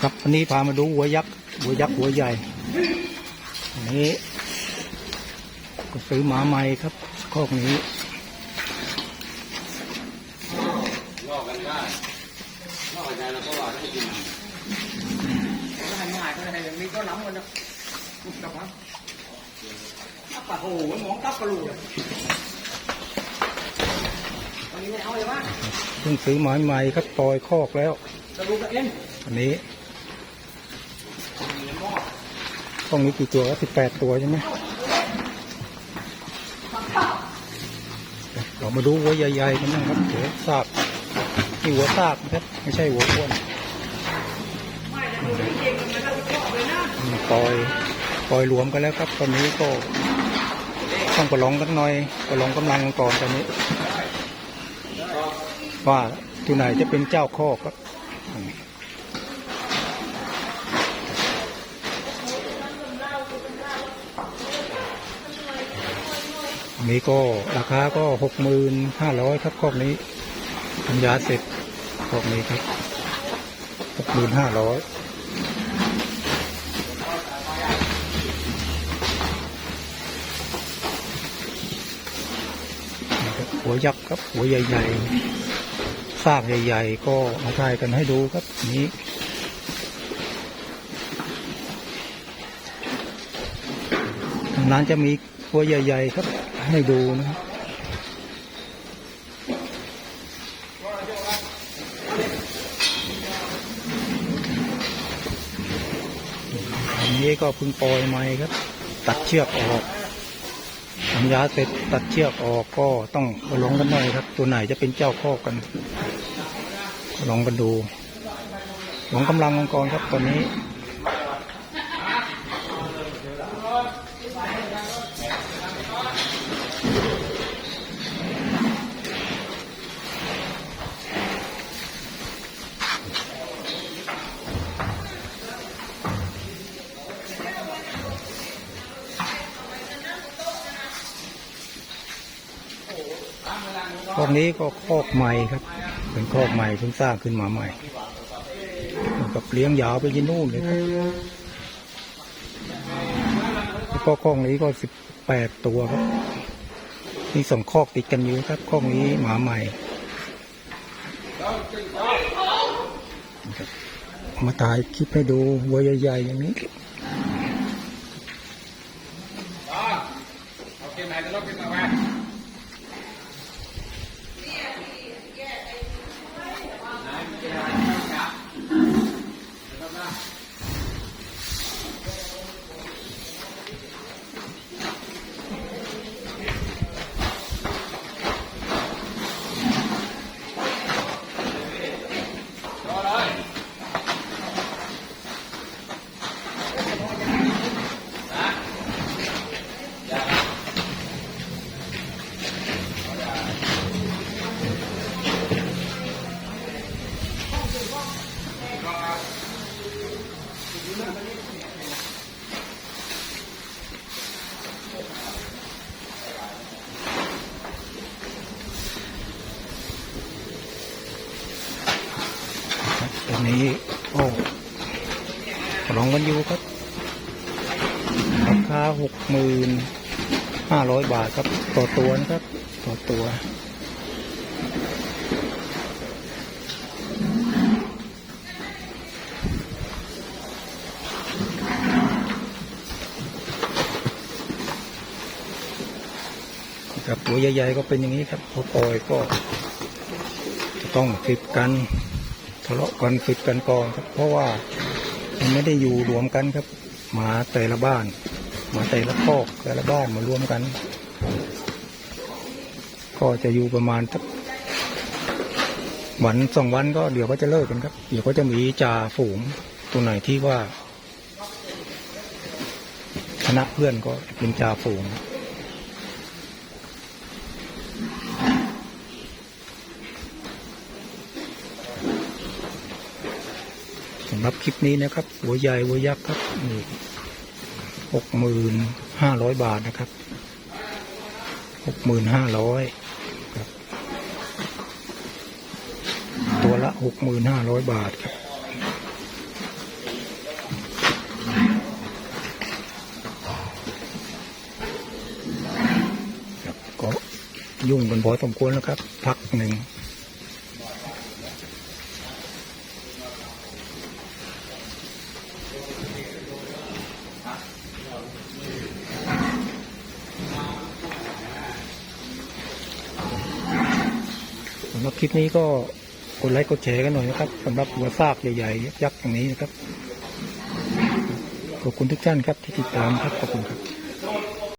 ครับวันนี้พามาดูหัวยักษ์หัวยักษ์หัวใหญ่อันนี้ ก็ซื้อหมาใหม่ครับคอกนี้ล่อกันได้ล่อกันได้แล้วก็ว่าให้กินก็ให้ง่ายก็ให้อย่างนี้ก็ล้ำกันนะกลับมาปะโอ้โหมองกับกระลูก เอาเลยว่าเพิ่งซื้อหมาใหม่ครับปล่อยคอกแล้วกระลูกกระเอ็นอันนี้ต้องนี้กี่ตัวก็สิบแปดตัวใช่ไหมเรามาดูหัวใหญ่ๆกันนะครับหัวซากนี่หัวซากนะครับไม่ใช่หัวอ้วนอืมปล่อยปล่อยรวมกันแล้วครับ ตอนนี้ก็ต้องประลองกันหน่อยประลองกำลังกันก่อนตอนนี้ ว่าตัวไหนจะเป็นเจ้าข้อกครับนนี้ก็ราคาก็หกหมื่นห้าร้อยครับคอกนี้ทำยาเสร็จคอกนี้ครับหกหมื่นห้าร้อยหัวยักษ์ครับหัวใหญ่ๆ ซากใหญ่ ๆ ก็มาถ่ายกันให้ดูครับนี้ทางร้านจะมีตัวใหญ่ ๆ ครับ ให้ดูนะครับอันนี้ก็พึ่งปล่อยใหม่ครับ ตัดเชือกออก ยาเสร็จตัดเชือกออกก็ต้องมาลองกันหน่อยครับ ตัวไหนจะเป็นเจ้าข้อกันลองกันดูหลงกำลังองค์กรครับตอนนี้ คอกนี้ก็คอกใหม่ครับ เป็นคอกใหม่เพิ่งสร้างขึ้นมาใหม่กับเลี้ยงยาวไปยินนู่นเลยครับแล้วก็คอกนี้ก็สิบแปดตัวครับนี่สองคอกติดกันอยู่ครับคอกนี้หมาใหม่มาถ่ายคลิปให้ดูวัวใหญ่ๆอย่างนี้ ตอนนี้โอ้ลองกันอยู่ครับราคาหกหมื่นห้าร้อยบาทครับ ต่อตัวนะครับ ต่อตัว ครับตัวใหญ่ๆก็เป็นอย่างนี้ครับพอปล่อยก็จะต้องฟิดกันทะเลาะกันฟิดกันก่อนครับ เพราะว่ามันไม่ได้อยู่รวมกันครับหมาแต่ละบ้านหมาแต่ละคอกแต่ละบ้านมารวมกัน ก็จะอยู่ประมาณสักวันสองวันก็เดี๋ยวก็จะเลิกกันครับ เดี๋ยวก็จะมีจ่าฝูงตัวไหนที่ว่า คณะเพื่อนก็เป็นจ่าฝูงำหรับคลิปนี้นะครับ หัวใหญ่หัวยักษ์ครับนี่หกหมื่นห้าร้อยบาทนะครับหกหมื่นห้าร้อยครับหกหมื่นห้าร้อยบาทครับก็ยุ่งกันพอสมควรแล้วครับ พักหนึ่งำหรับคลิปนี้ก็กดไลค์กดแชร์กันหน่อยนะครับสำหรับหัวซากใหญ่ๆยักษ์อย่างนี้นะครับ ขอบคุณทุกท่านครับที่ติดตามครับขอบคุณครับ